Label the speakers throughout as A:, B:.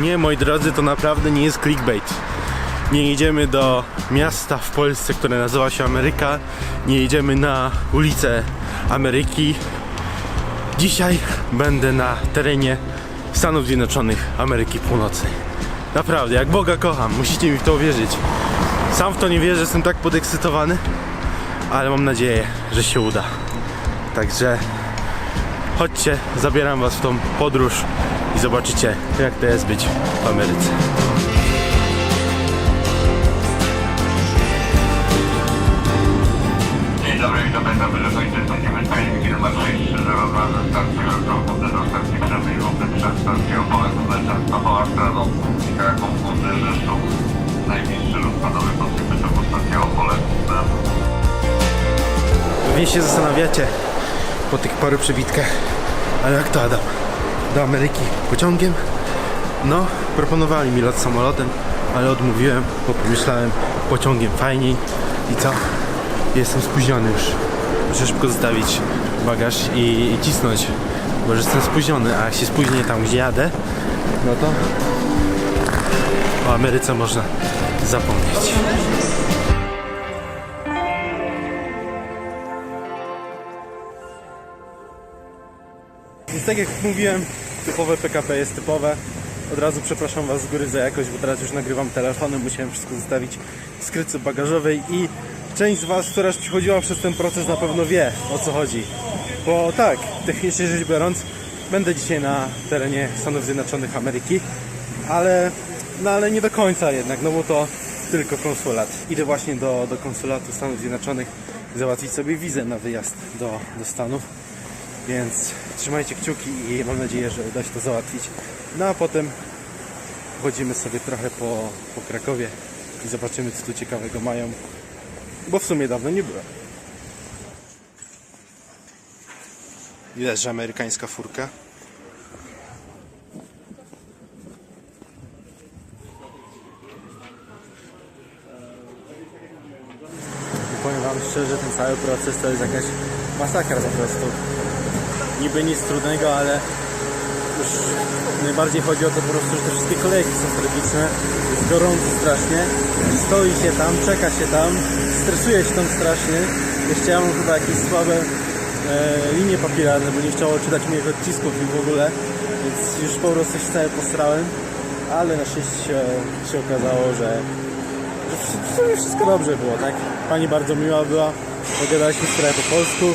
A: Nie, moi drodzy, to naprawdę nie jest clickbait. Nie jedziemy do miasta w Polsce, które nazywa się Ameryka. Nie jedziemy na ulicę Ameryki. Dzisiaj będę na terenie Stanów Zjednoczonych Ameryki Północnej. Naprawdę, jak Boga kocham, musicie mi w to uwierzyć. Sam w to nie wierzę, jestem tak podekscytowany, ale mam nadzieję, że się uda. Także chodźcie, zabieram was w tą podróż i zobaczycie, jak to jest być w Ameryce.
B: Dzień dobry, witam Państwa Wysokości Sądzimy Stajni Firma 630 wraz ze stacji Elektrobudy do stacji Krzywej Lubny przez stację Opole Kraków Rzeszów Najbliższy podsypy to stacja Opole
A: Pewnie się zastanawiacie po tych paru przebitkach, ale jak to Adam? Do Ameryki pociągiem? No, proponowali mi lot samolotem, ale odmówiłem, bo pomyślałem pociągiem fajniej i co? Jestem spóźniony już. Muszę szybko zostawić bagaż i, i cisnąć, bo już jestem spóźniony, a jak się spóźnię tam gdzie jadę, no to o Ameryce można zapomnieć. Tak jak mówiłem, typowe PKP jest typowe. Od razu przepraszam Was z góry za jakość, bo teraz już nagrywam telefonem, musiałem wszystko zostawić w skrytce bagażowej i część z Was, która już przechodziła przez ten proces na pewno wie o co chodzi. Bo tak, technicznie rzecz biorąc, będę dzisiaj na terenie Stanów Zjednoczonych Ameryki, ale, no ale nie do końca jednak, no bo to tylko konsulat. Idę właśnie do, do konsulatu Stanów Zjednoczonych załatwić sobie wizę na wyjazd do, do Stanów. Więc trzymajcie kciuki i mam nadzieję, że uda się to załatwić. No a potem chodzimy sobie trochę po, po Krakowie i zobaczymy co tu ciekawego mają. Bo w sumie dawno nie byłem. Widać, że amerykańska furka. I powiem Wam szczerze, ten cały proces to jest jakaś masakra po prostu. Niby nic trudnego, ale już najbardziej chodzi o to po prostu, że te wszystkie kolejki są tragiczne, jest gorąco strasznie, stoi się tam, czeka się tam, stresuje się tam strasznie. Jeszcze ja mam chyba jakieś słabe e, linie papilarne, bo nie chciało czytać moich odcisków i w ogóle, więc już po prostu się cały posrałem, ale na szczęście się, się okazało, że że w sumie wszystko dobrze było, tak? Pani bardzo miła była, pogadaliśmy trochę po polsku,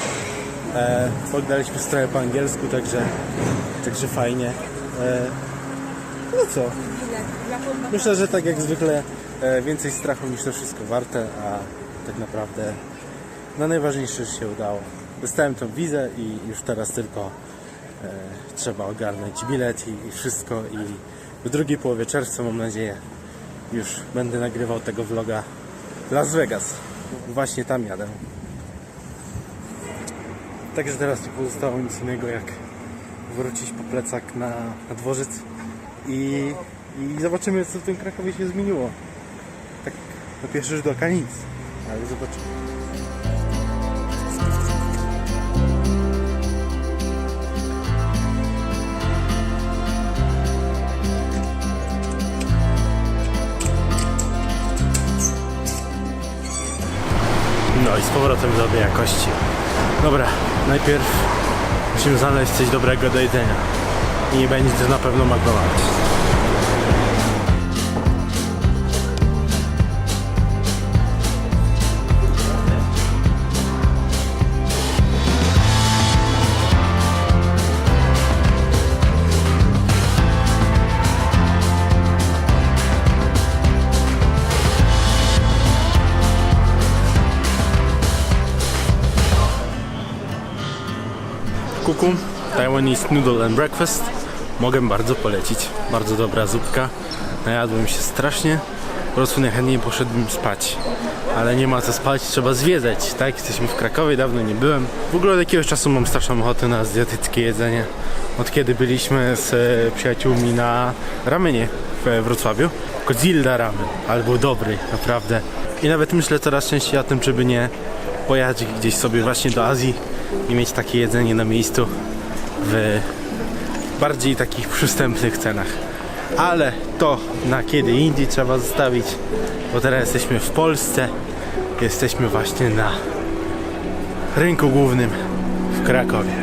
A: e, pogadaliśmy trochę po angielsku, także, także fajnie. E, no co? Myślę, że tak jak zwykle e, więcej strachu niż to wszystko warte, a tak naprawdę no najważniejsze, się udało. Dostałem tą wizę i już teraz tylko e, trzeba ogarnąć bilet i, i wszystko i w drugiej połowie czerwca mam nadzieję już będę nagrywał tego vloga Las Vegas. Właśnie tam jadę. Także teraz nie pozostało nic innego jak wrócić po plecak na, na dworzec i, i zobaczymy co w tym Krakowie się zmieniło. Tak na pierwszy rzut oka nic, ale zobaczymy. Powrotem do jakości. Dobra, najpierw musimy znaleźć coś dobrego do jedzenia. I nie będzie to na pewno McDonald's. Kuku, Taiwanese Noodle and Breakfast. Mogę bardzo polecić. Bardzo dobra zupka. Najadłem się strasznie. Po prostu najchętniej poszedłbym spać. Ale nie ma co spać, trzeba zwiedzać, tak? Jesteśmy w Krakowie, dawno nie byłem. W ogóle od jakiegoś czasu mam straszną ochotę na azjatyckie jedzenie. Od kiedy byliśmy z e, przyjaciółmi na ramenie w Wrocławiu. Godzilla ramen, ale był dobry, naprawdę. I nawet myślę coraz częściej o tym, czy by nie pojechać gdzieś sobie właśnie do Azji i mieć takie jedzenie na miejscu w bardziej takich przystępnych cenach. Ale to na kiedy indziej trzeba zostawić, bo teraz jesteśmy w Polsce. Jesteśmy właśnie na rynku głównym w Krakowie.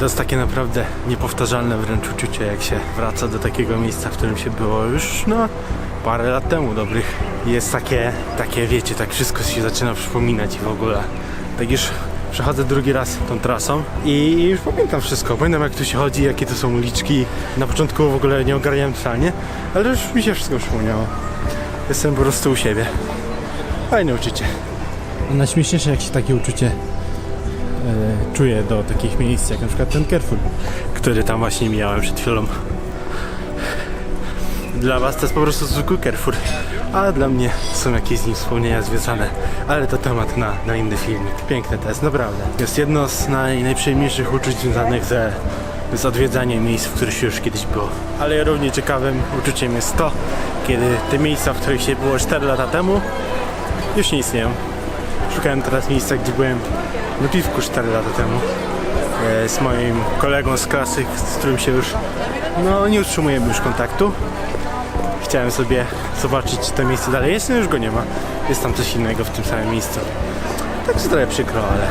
A: To jest takie naprawdę niepowtarzalne wręcz uczucie, jak się wraca do takiego miejsca, w którym się było już no parę lat temu dobrych. Jest takie, takie wiecie, tak wszystko się zaczyna przypominać i w ogóle. Tak już przechodzę drugi raz tą trasą i już pamiętam wszystko. Pamiętam jak tu się chodzi, jakie to są uliczki. Na początku w ogóle nie ogarniałem totalnie, ale już mi się wszystko przypomniało. Jestem po prostu u siebie. Fajne uczucie. Najśmieszniejsze jak się takie uczucie czuję do takich miejsc jak na przykład ten Carrefour, który tam właśnie mijałem przed chwilą. Dla was to jest po prostu zwykły Carrefour, a dla mnie są jakieś z nim wspomnienia związane. Ale to temat na, na inny filmik. Piękne to jest, naprawdę. Jest jedno z naj, najprzyjemniejszych uczuć związanych ze, z odwiedzaniem miejsc, w których się już kiedyś było. Ale równie ciekawym uczuciem jest to, kiedy te miejsca, w których się było 4 lata temu, już nie istnieją. Szukałem teraz miejsca, gdzie byłem na piwku 4 lata temu e, z moim kolegą z klasy, z którym się już no, nie utrzymujemy już kontaktu. Chciałem sobie zobaczyć, czy to miejsce dalej jest, no już go nie ma. Jest tam coś innego w tym samym miejscu. Także trochę przykro, ale...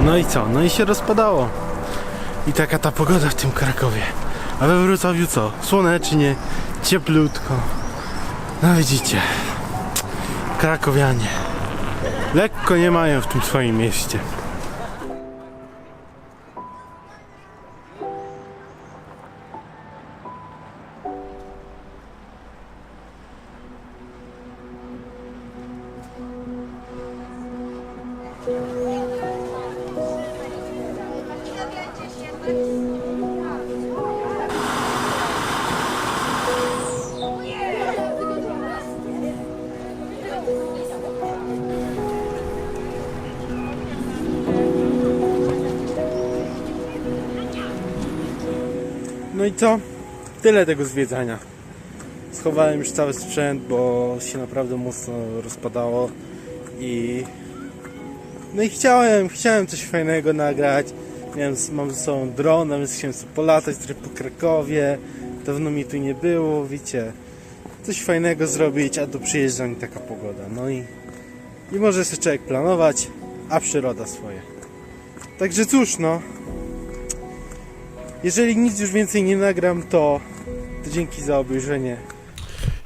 A: No i co? No i się rozpadało. I taka ta pogoda w tym Krakowie. A we Wrocławiu co? Słonecznie, cieplutko. No widzicie. Krakowianie. Lekko nie mają w tym swoim mieście. No i co? Tyle tego zwiedzania. Schowałem już cały sprzęt, bo się naprawdę mocno rozpadało i no i chciałem, chciałem coś fajnego nagrać. Miałem, mam ze sobą drona, więc chciałem sobie polatać trochę po Krakowie. Dawno mi tu nie było, wiecie. Coś fajnego zrobić, a tu przyjeżdża mi taka pogoda. No i, i może sobie człowiek planować, a przyroda swoje. Także cóż, no. Jeżeli nic już więcej nie nagram, to, to dzięki za obejrzenie.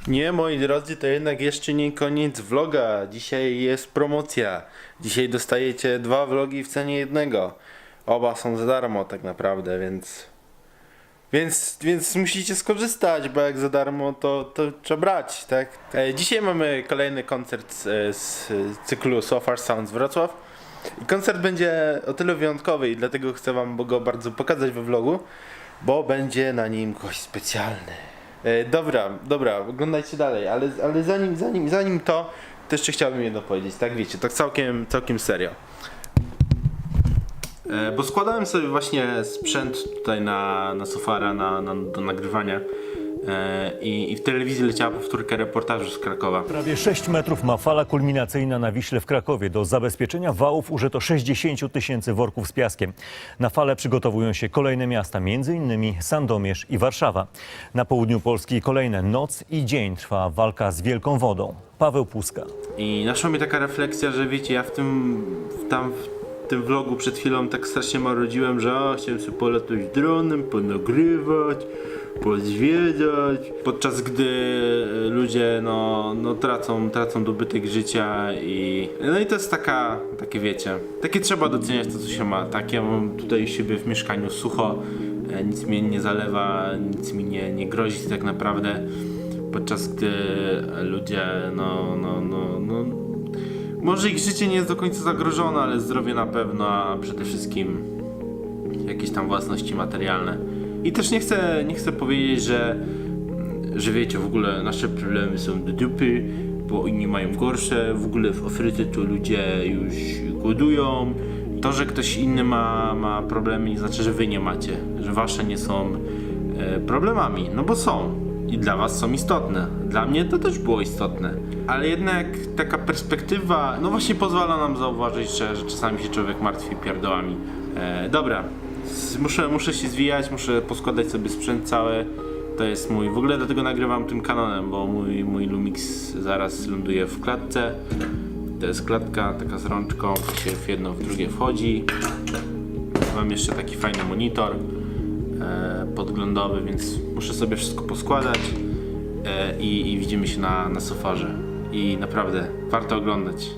A: Nie, moi drodzy, to jednak jeszcze nie koniec vloga. Dzisiaj jest promocja. Dzisiaj dostajecie dwa vlogi w cenie jednego. Oba są za darmo tak naprawdę, więc... Więc, więc musicie skorzystać, bo jak za darmo, to, to trzeba brać, tak? E, dzisiaj mamy kolejny koncert z, z cyklu So Far Sounds Wrocław. I koncert będzie o tyle wyjątkowy i dlatego chcę wam go bardzo pokazać we vlogu, bo będzie na nim gość specjalny. E, dobra, dobra, oglądajcie dalej, ale, ale zanim, zanim, zanim to, to jeszcze chciałbym jedno powiedzieć, tak wiecie, tak całkiem, całkiem serio. E, Bo składałem sobie właśnie sprzęt tutaj na, na sofara, na, na, do nagrywania i, i w telewizji leciała powtórka reportażu z Krakowa.
C: Prawie 6 metrów ma fala kulminacyjna na Wiśle w Krakowie. Do zabezpieczenia wałów użyto 60 tysięcy worków z piaskiem. Na falę przygotowują się kolejne miasta, m.in. Sandomierz i Warszawa. Na południu Polski kolejne noc i dzień trwa walka z wielką wodą. Paweł Puska.
A: I naszła mnie taka refleksja, że wiecie, ja w tym, w tam w tym vlogu przed chwilą tak strasznie marudziłem, że o, chciałem sobie polatać dronem, ponagrywać, pozwiedzać, podczas gdy e, ludzie no, no tracą, tracą dobytek życia i no i to jest taka, takie wiecie, takie trzeba doceniać to co się ma, tak ja mam tutaj u siebie w mieszkaniu sucho, e, nic mnie nie zalewa, nic mi nie, nie grozi tak naprawdę. Podczas gdy ludzie, no, no, no, no, może ich życie nie jest do końca zagrożone, ale zdrowie na pewno, a przede wszystkim jakieś tam własności materialne. I też nie chcę, nie chcę powiedzieć, że, że wiecie, w ogóle nasze problemy są do dupy, bo inni mają gorsze, w ogóle w Afryce to ludzie już głodują. To, że ktoś inny ma, ma problemy, nie znaczy, że wy nie macie, że wasze nie są e, problemami, no bo są. I dla was są istotne. Dla mnie to też było istotne, ale jednak taka perspektywa, no właśnie pozwala nam zauważyć, że, że czasami się człowiek martwi pierdołami. E, dobra, muszę, muszę się zwijać, muszę poskładać sobie sprzęt cały. To jest mój, w ogóle dlatego nagrywam tym kanonem, bo mój, mój Lumix zaraz ląduje w klatce. To jest klatka taka z rączką, się w jedno w drugie wchodzi. Mam jeszcze taki fajny monitor e, podglądowy, więc muszę sobie wszystko poskładać e, i, i widzimy się na, na sofarze. I naprawdę warto oglądać.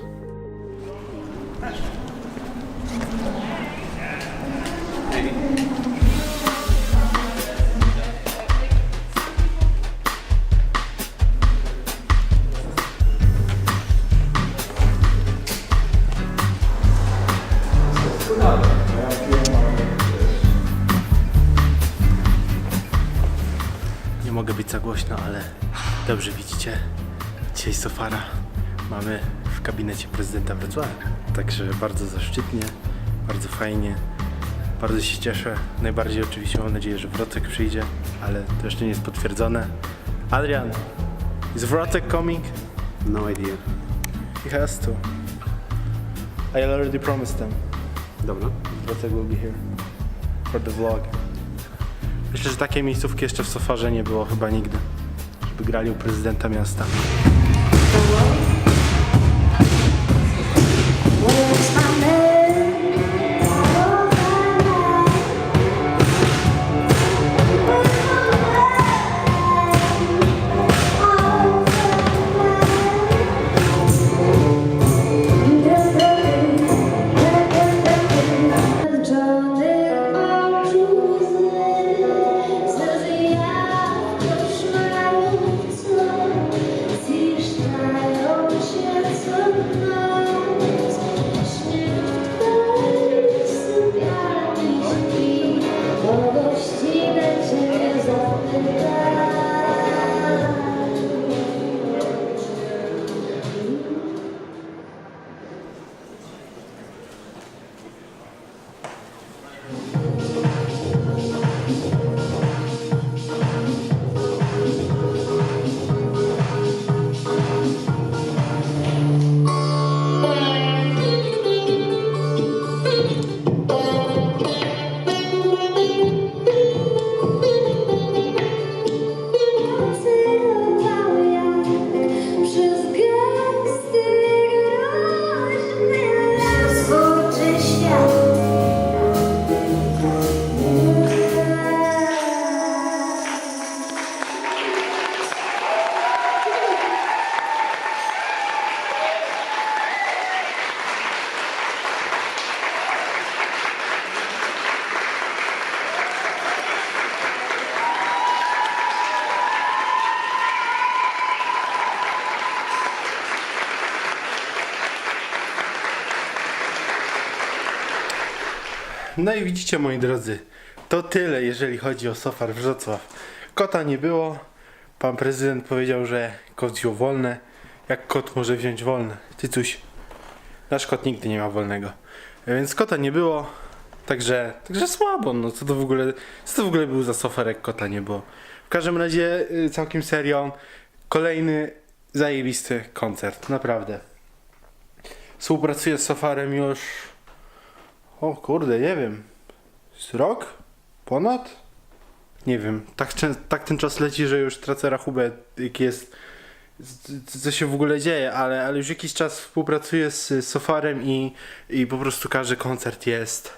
A: Nie mogę być za głośno, ale dobrze widzicie. Dzisiaj Sofara mamy w gabinecie prezydenta Wrocławia. Także bardzo zaszczytnie, bardzo fajnie. Bardzo się cieszę. Najbardziej oczywiście mam nadzieję, że Wrocek przyjdzie, ale to jeszcze nie jest potwierdzone. Adrian, is Wrocek coming?
D: No idea.
A: He has to. I already promised them.
D: Dobra.
A: Wrocek will be here for the vlog. Myślę, że takiej miejscówki jeszcze w Sofarze nie było chyba nigdy, żeby grali u prezydenta miasta.
E: Johnny
A: No i widzicie moi drodzy, to tyle jeżeli chodzi o Sofar Wrocław. Kota nie było, pan prezydent powiedział, że kot wziął wolne. Jak kot może wziąć wolne? Ty coś, nasz kot nigdy nie ma wolnego. Więc kota nie było, także, także słabo, no co to w ogóle, co to w ogóle był za Sofar jak kota nie było. W każdym razie y, całkiem serio, kolejny zajebisty koncert, naprawdę. Współpracuję z Sofarem już o kurde, nie wiem. Z rok? Ponad? Nie wiem. Tak, tak ten czas leci, że już tracę rachubę, jaki jest. Co się w ogóle dzieje, ale, ale już jakiś czas współpracuję z Sofarem i, i po prostu każdy koncert jest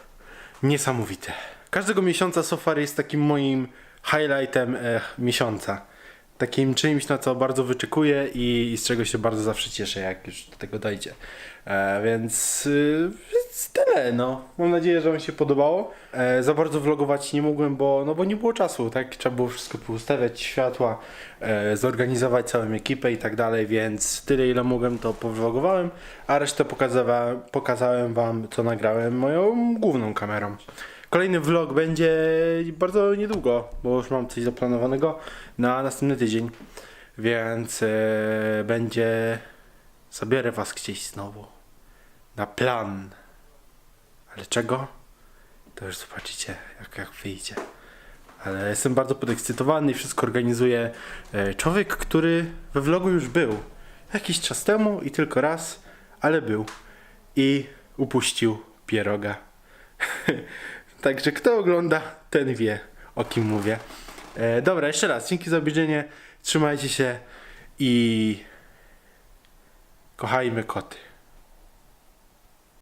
A: niesamowity. Każdego miesiąca Sofar jest takim moim highlightem e, miesiąca. Takim czymś, na co bardzo wyczekuję i, i z czego się bardzo zawsze cieszę, jak już do tego dojdzie. E, więc, y, więc tyle, no. Mam nadzieję, że Wam się podobało. E, za bardzo vlogować nie mogłem, bo, no bo nie było czasu, tak? Trzeba było wszystko poustawiać, światła, e, zorganizować całą ekipę i tak dalej, więc tyle ile mogłem to povlogowałem, a resztę pokazałem, pokazałem Wam, co nagrałem moją główną kamerą. Kolejny vlog będzie bardzo niedługo, bo już mam coś zaplanowanego na następny tydzień, więc e, będzie... Zabierę was gdzieś znowu. Na plan. Ale czego? To już zobaczycie, jak, jak wyjdzie. Ale jestem bardzo podekscytowany i wszystko organizuje e, człowiek, który we vlogu już był. Jakiś czas temu i tylko raz, ale był. I upuścił pieroga. Także kto ogląda, ten wie, o kim mówię. E, dobra, jeszcze raz, dzięki za obejrzenie. Trzymajcie się i kochajmy koty.